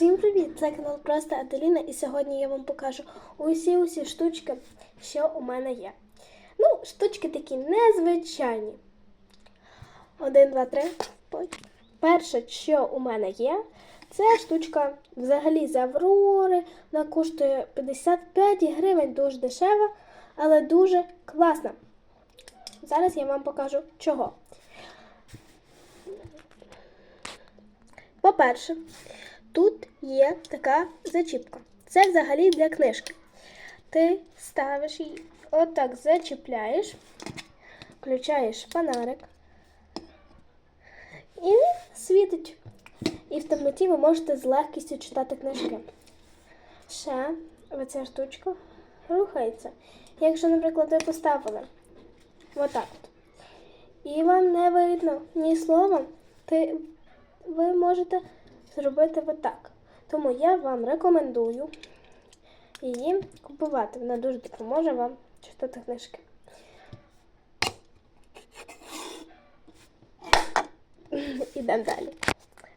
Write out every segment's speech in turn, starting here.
Всім привіт! Це канал Просто Аделіна, і сьогодні я вам покажу усі усі штучки, що у мене є. Ну, штучки такі незвичайні. Один, два, три. Перше, що у мене є, це штучка взагалі з Аврори. Вона коштує 55 гривень, дуже дешева, але дуже класна. Зараз я вам покажу чого. По-перше, тут є така зачіпка. Це взагалі для книжки. Ти ставиш її, отак зачіпляєш, включаєш фонарик і світить. І в темноті ви можете з легкістю читати книжки. Ще оця штучка рухається. Якщо, наприклад, ви поставили отак от, і вам не видно ні слова, ти, ви можете зробити отак. Тому я вам рекомендую її купувати. Вона дуже допоможе вам читати книжки. Ідемо далі.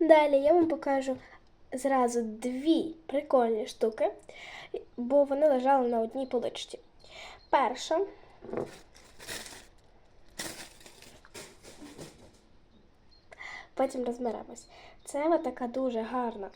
Далі я вам покажу зразу дві прикольні штуки, бо вони лежали на одній поличці. Перша. Потім розберемось. Це така дуже гарна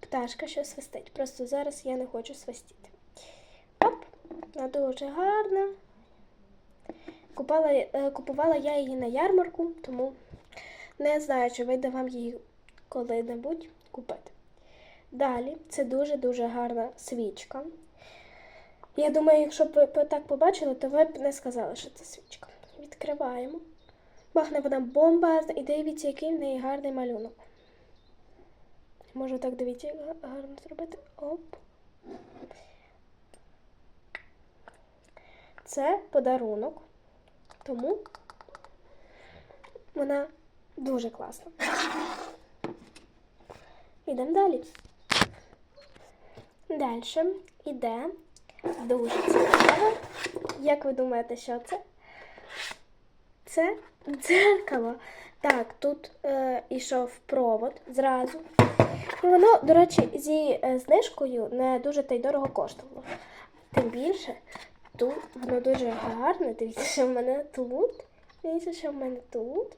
пташка, що свистить. Просто зараз я не хочу свистіти. Оп, вона дуже гарна. Купала, е, купувала я її на ярмарку, тому не знаю, чи вийде вам її коли-небудь купити. Далі це дуже-дуже гарна свічка. Я думаю, якщо б ви так побачили, то ви б не сказали, що це свічка. Відкриваємо. Пахне вона бомбезна і дивіться, який в неї гарний малюнок. Можу так дивіться, як гарно зробити. Оп. Це подарунок, тому вона дуже класна. Ідемо далі. Далі іде дуже цікаво. Як ви думаєте, що це? Це дзеркало. Так, тут е, йшов провод зразу. І воно, до речі, зі е, знижкою не дуже та й дорого коштувало. Тим більше, тут воно дуже гарне. Дивіться, що в мене тут. Дивіться, що в мене тут.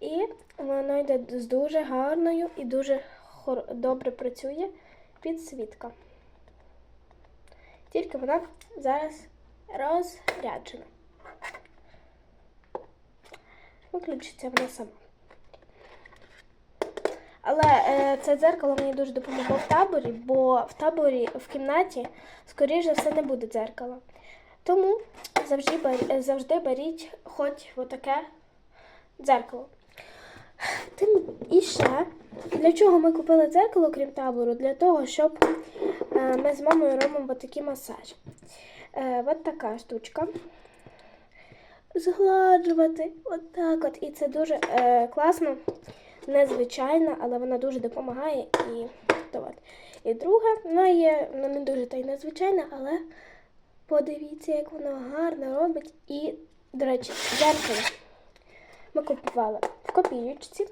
І воно йде з дуже гарною і дуже хор- добре працює підсвітка. Тільки вона зараз розряджена. Виключиться вона сама. Але е, це дзеркало мені дуже допомогло в таборі, бо в таборі в кімнаті, скоріш за все, не буде дзеркала. Тому завжди, завжди беріть хоч отаке дзеркало. Тим і ще, для чого ми купили дзеркало, крім табору? Для того, щоб е, ми з мамою робимо такий масаж. Е, от така штучка. Згладжувати. От так от. І це дуже е, класно незвичайна, але вона дуже допомагає і то от. І друга, вона є вона не дуже та й незвичайна, але подивіться, як вона гарно робить. І, до речі, дзеркало ми купували в копіючці.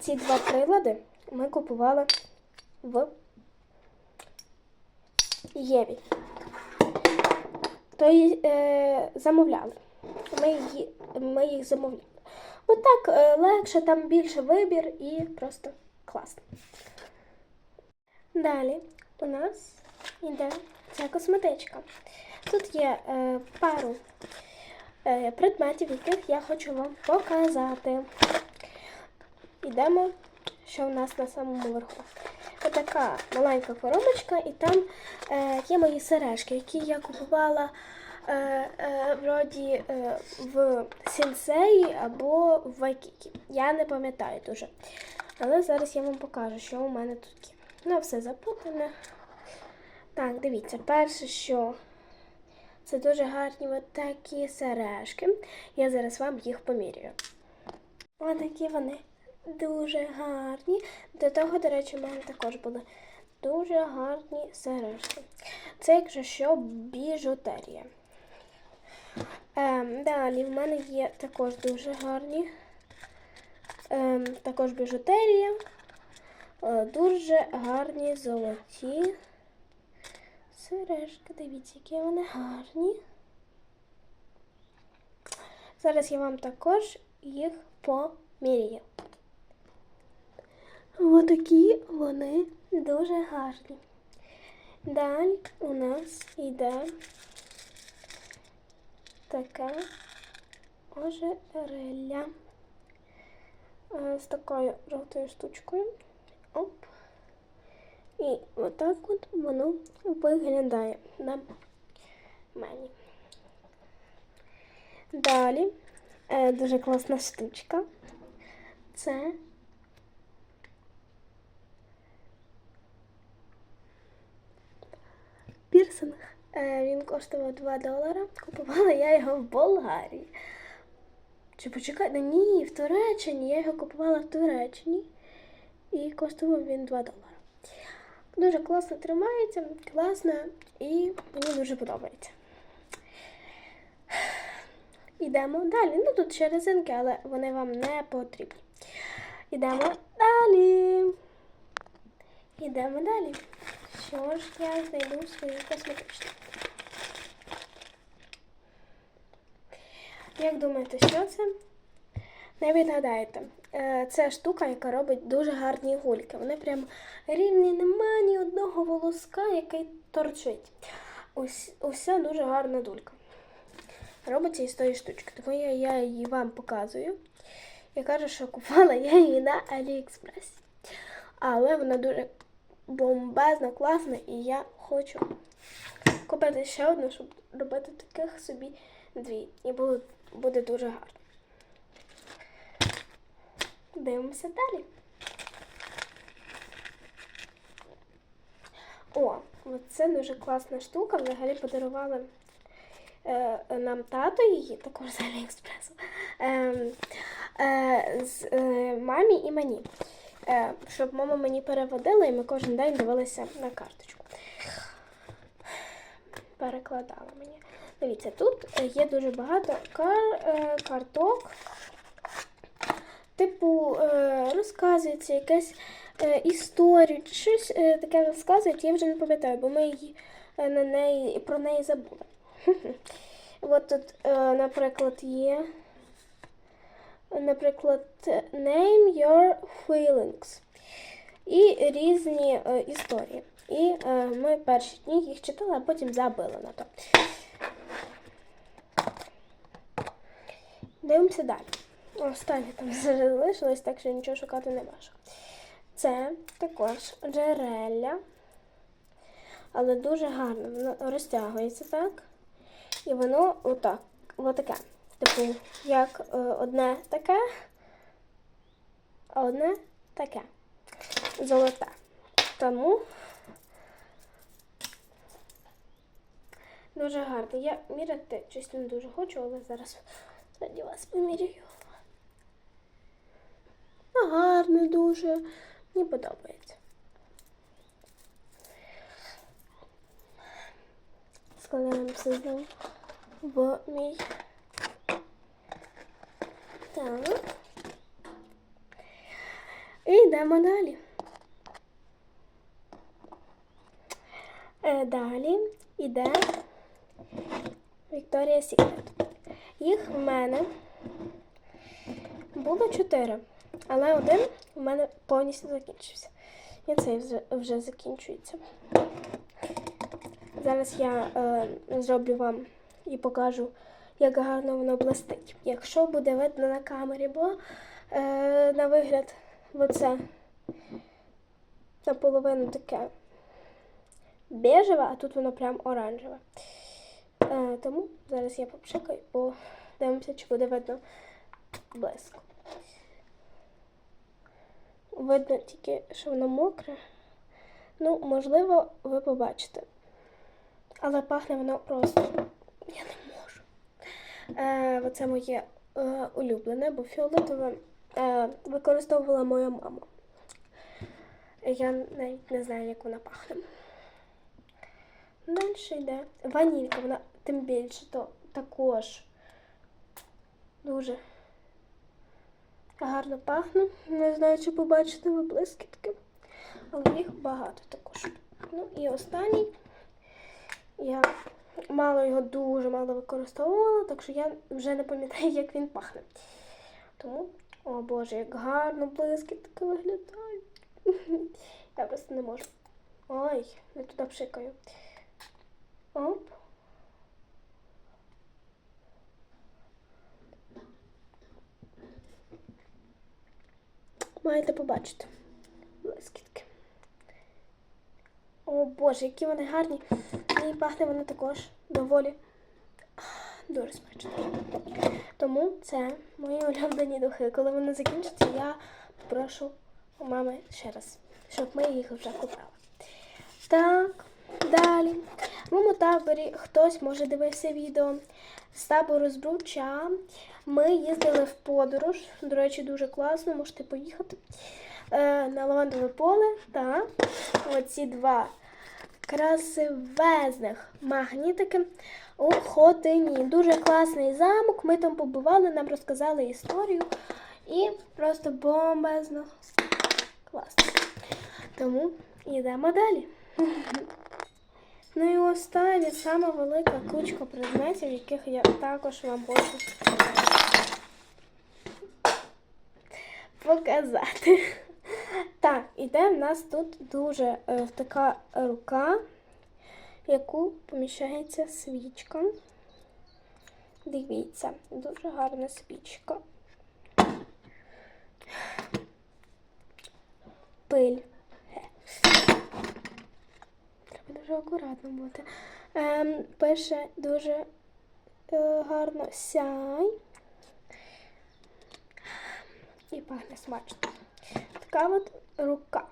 Ці два прилади ми купували в Єві. То й е, замовляли. Ми, її, ми їх замовляли. Отак е, легше, там більше вибір і просто класно. Далі у нас йде ця косметичка. Тут є е, пару е, предметів, яких я хочу вам показати. Йдемо, що у нас на самому верху. Отака маленька коробочка, і там е, є мої сережки, які я купувала е, е, вроді е, в Сінсеї або в Вайкікі. Я не пам'ятаю дуже. Але зараз я вам покажу, що у мене тут є. Ну, все запутане. Так, дивіться, перше, що це дуже гарні от такі сережки. Я зараз вам їх поміряю. Ось такі вони дуже гарні. До того, до речі, в мене також були дуже гарні сережки. Це, якщо що, біжутерія. Ем, далі в мене є також дуже гарні ем, також біжутерія. Е, дуже гарні золоті сережки. Дивіться, які вони гарні. Зараз я вам також їх поміряю. Отакі вони дуже гарні. Далі у нас йде таке ожерелля е, з такою жовтою штучкою. Оп. І отак от воно виглядає на мені. Далі е, дуже класна штучка. Це пірсинг. Е, він коштував 2 долара. Купувала я його в Болгарії. Чи почекайте? Ні, в Туреччині. Я його купувала в Туреччині. І коштував він 2 долара. Дуже класно тримається, класно і мені дуже подобається. Йдемо далі. Ну тут ще резинки, але вони вам не потрібні. Йдемо далі. Йдемо далі. Що ж я знайду свою косметичну? Як думаєте, що це? Не відгадаєте. Е, Це штука, яка робить дуже гарні гульки. Вони прям рівні, нема ні одного волоска, який торчить. Ось, уся дуже гарна дулька. Робиться із тої штучки. Тому я, я її вам показую. Я кажу, що купувала я її на Аліекспресі. Але вона дуже бомбезна, класна, і я хочу купити ще одну, щоб робити таких собі дві. І було, буде дуже гарно. Дивимося далі. О, це дуже класна штука. Взагалі подарували е, нам тато її, також з Аліекспресу, е, е, з е, мамі і мені. Е, щоб мама мені переводила, і ми кожен день дивилися на карточку. Перекладала мені. Дивіться, тут є дуже багато кар, е, карток. Типу, е, розказується якась е, історія, щось е, таке розказують, я вже не пам'ятаю, бо ми її е, на неї, про неї забули. От тут, е, наприклад, є, наприклад, Name Your Feelings і різні е, історії. І е, ми перші дні їх читали, а потім забили на то. Дивимося далі. Останнє там залишилось, так що нічого шукати не бачу. Це також джерелля, але дуже гарно. Воно розтягується так. І воно отак, отаке. Типу, як е, одне таке, а одне таке. Золоте. Тому дуже гарно. Я міряти щось не дуже хочу, але зараз раді вас поміряю. Гарне дуже. Мені подобається. Складаємо все знову в мій. Так. І йдемо далі. Е, Далі йде Вікторія Сікрет. Їх в мене було чотири, але один у мене повністю закінчився. І цей вже, вже закінчується. Зараз я е, зроблю вам і покажу, як гарно воно блистить. Якщо буде видно на камері, бо е, на вигляд оце наполовину таке бежеве, а тут воно прям оранжеве. Е, тому зараз я попшикаю, бо дивимося, чи буде видно блиск. Видно тільки, що воно мокре. Ну, можливо, ви побачите. Але пахне воно просто. Я не. Е, оце моє е, улюблене, бо фіолетове е, використовувала моя мама. Я навіть не знаю, як вона пахне. Далі йде ванілька, вона тим більше, то також дуже гарно пахне. Не знаю, чи побачите ви блискітки, але їх багато також. Ну і останній. Я мало його дуже мало використовувала, так що я вже не пам'ятаю, як він пахне. Тому, о Боже, як гарно блискітки виглядають. Я просто не можу. Ой, не туди пшикаю. Оп. Маєте побачити блискітки. О Боже, які вони гарні. І пахне вони також доволі дуже смачно. Тому це мої улюблені духи. Коли вони закінчаться, я попрошу у мами ще раз, щоб ми їх вже купили. Так, далі. В моєму таборі хтось може дивився відео з табору з Бруча. Ми їздили в подорож. До речі, дуже класно, можете поїхати е, на лавандове поле та оці два красивезних магнітики у Хотині. Дуже класний замок. Ми там побували, нам розказали історію. І просто бомбезно. Класно. Тому йдемо далі. Ну і остання сама велика кучка предметів, яких я також вам хочу показати. Так, іде в нас тут дуже е, така рука, яку поміщається свічка. Дивіться, дуже гарна свічка. Пиль. Треба дуже акуратно бути. Ем, пише дуже е, гарно сяй. І пахне смачно. Така от рука.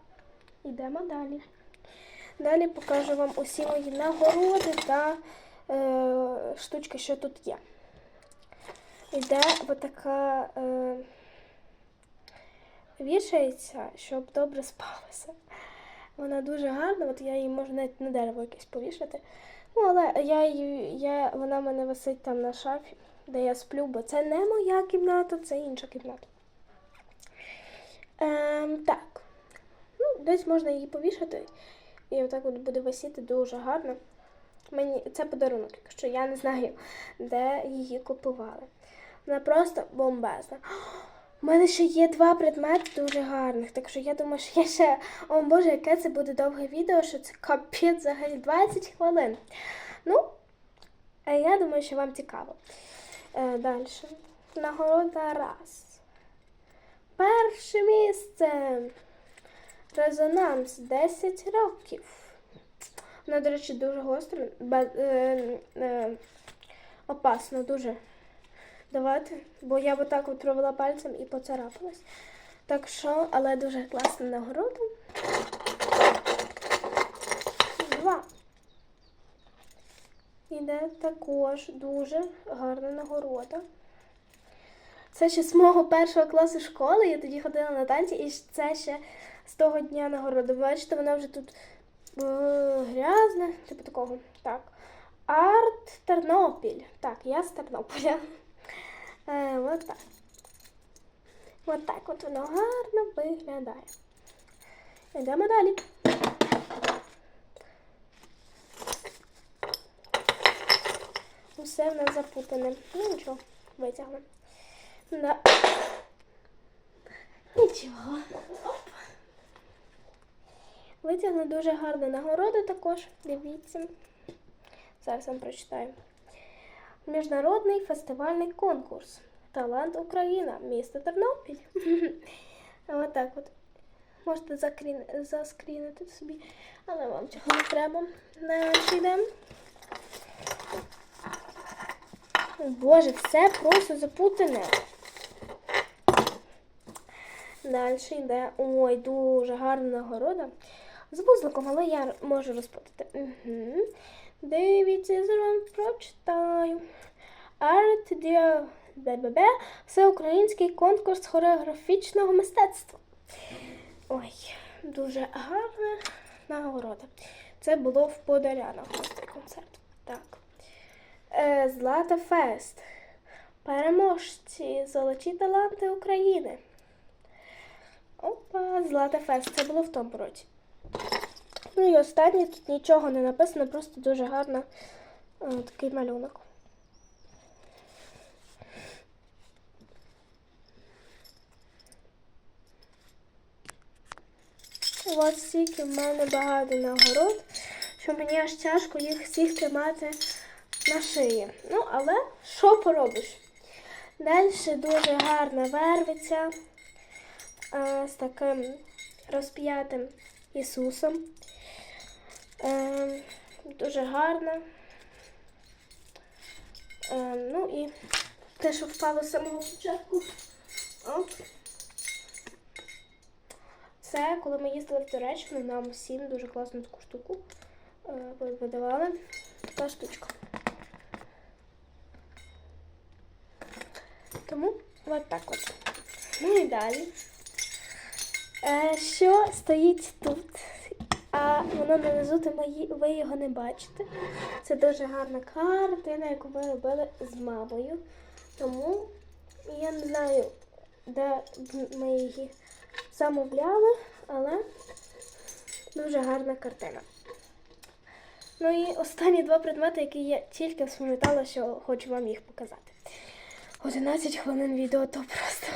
Йдемо далі. Далі покажу вам усі мої нагороди та е, штучки, що тут є. Йде отака е, вішається, щоб добре спалося. Вона дуже гарна, от я її можу навіть на дерево якесь повішати. Ну, але я її, я, вона в мене висить там на шафі, де я сплю, бо це не моя кімната, це інша кімната. Ем, так. Ну, десь можна її повішати. І отак от буде висіти дуже гарно. Мені це подарунок, якщо я не знаю, де її купували. Вона просто бомбезна. У мене ще є два предмети дуже гарних, так що я думаю, що я ще. О Боже, яке це буде довге відео, що це капець взагалі 20 хвилин. Ну, я думаю, що вам цікаво. Е, далі. Нагорода раз. Перше місце. Резонанс 10 років. Вона, до речі, дуже гостра, е, е, опасно дуже давати, бо я б так от провела пальцем і поцарапалась. Так що, але дуже класна нагорода. Два. Іде також дуже гарна нагорода. Це ще з мого першого класу школи. Я тоді ходила на танці, і це ще з того дня нагороди. Бачите, вона вже тут е, грязна, типу такого. Так. Арт Тернопіль. Так, я з Тернополя. Е, от так. От так от воно гарно виглядає. Йдемо далі. Усе в нас запутане. Ну нічого, витягнемо. Да. Нічого. Оп. Витягну дуже гарна нагорода також. Дивіться. Зараз вам прочитаю. Міжнародний фестивальний конкурс. Талант Україна, місто Тернопіль. Отак от. Можете закрін... заскрінити собі, але вам цього не треба. Далі йдемо. Боже, все просто запутане. Далі йде. Ой, дуже гарна нагорода. З вузликом, але я можу розпутати. Угу. Дивіться, зараз прочитаю. Арт Діо БББ всеукраїнський конкурс хореографічного мистецтва. Ой, дуже гарна нагорода. Це було в Подолянах цей концерт. Так. Е, Злата Фест. Переможці Золоті таланти України. Опа, Злата Фест. Це було в тому році. Ну і останнє тут нічого не написано, просто дуже гарно е, такий малюнок. Ось стільки в мене багато нагород, що мені аж тяжко їх всіх тримати на шиї. Ну, але що поробиш? Далі дуже гарна вервиця з таким розп'ятим Ісусом. Е, дуже гарна. Е, ну і те, що впало з самого початку. Оп. Це коли ми їздили в Туреччину, нам всім дуже класну таку штуку е, видавали. Така штучка. Тому от так от. Ну і далі. Е, що стоїть тут? А воно внизу, то ви його не бачите. Це дуже гарна картина, яку ми робили з мамою. Тому я не знаю, де ми її замовляли, але дуже гарна картина. Ну і останні два предмети, які я тільки спам'ятала, що хочу вам їх показати. 11 хвилин відео то просто.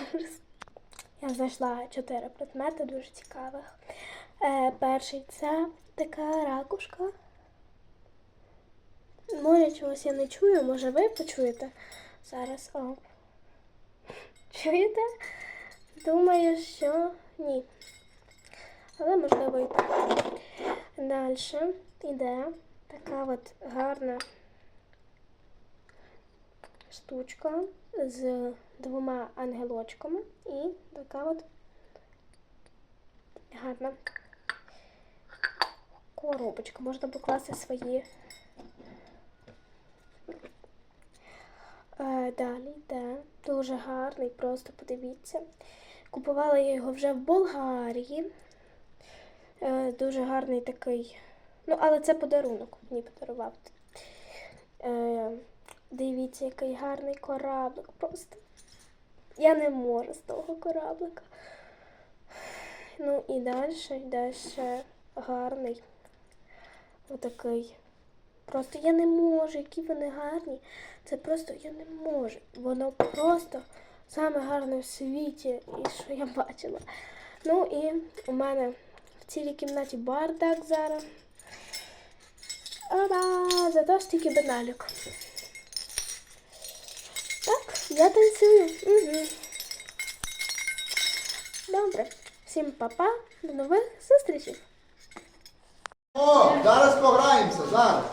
Я знайшла чотири предмети дуже цікавих. Е, перший це така ракушка. Може, чогось я не чую, може ви почуєте зараз. О. Чуєте? Думаю, що ні. Але можливо і так. Далі йде така от гарна штучка з двома ангелочками і така от гарна коробочка. Можна покласти свої. Е, Далі йде дуже гарний, просто подивіться. Купувала я його вже в Болгарії. Е, Дуже гарний такий. Ну, але це подарунок мені подарував. Е, Дивіться, який гарний кораблик. Просто я не можу з того кораблика. Ну і далі йде ще гарний. Отакий. Просто я не можу, які вони гарні. Це просто я не можу. Воно просто саме гарне в світі, і що я бачила. Ну і у мене в цілій кімнаті бардак зараз. Ара! Зато тільки беналік. Так, я танцюю. Угу. Добре. Всім па-па, до нових зустрічей. О, зараз пограємося, зараз.